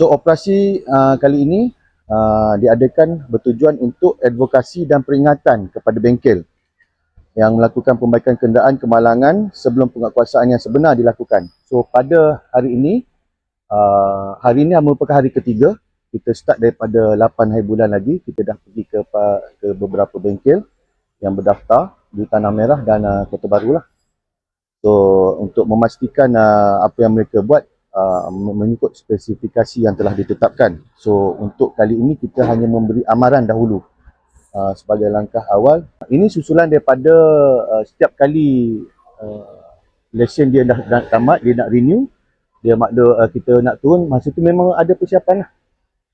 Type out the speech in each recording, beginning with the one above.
So operasi uh, kali ini uh, diadakan bertujuan untuk advokasi dan peringatan kepada bengkel yang melakukan pembaikan kenderaan kemalangan sebelum penguatkuasaan yang sebenar dilakukan. So pada hari ini, uh, hari ini merupakan hari ketiga. Kita start daripada 8 hari bulan lagi. Kita dah pergi ke, ke beberapa bengkel yang berdaftar di Tanah Merah dan uh, Kota Baru lah. So untuk memastikan uh, apa yang mereka buat uh, mengikut spesifikasi yang telah ditetapkan. So untuk kali ini kita hanya memberi amaran dahulu uh, sebagai langkah awal. Ini susulan daripada uh, setiap kali uh, lesen dia dah, dah tamat, dia nak renew, dia makna uh, kita nak turun, masa tu memang ada persiapan lah.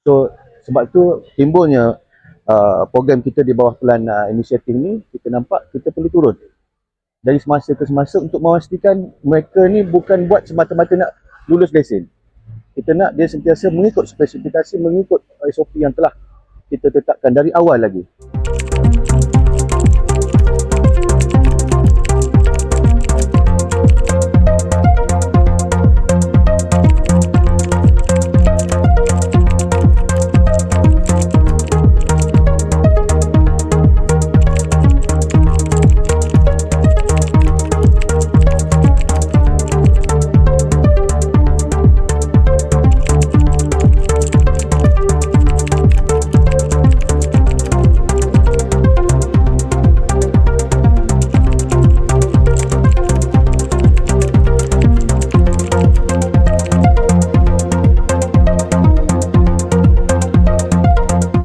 So sebab tu timbulnya uh, program kita di bawah pelan uh, inisiatif ni, kita nampak kita perlu turun. Dari semasa ke semasa untuk memastikan mereka ni bukan buat semata-mata nak lulus lesen. Kita nak dia sentiasa mengikut spesifikasi, mengikut SOP yang telah kita tetapkan dari awal lagi.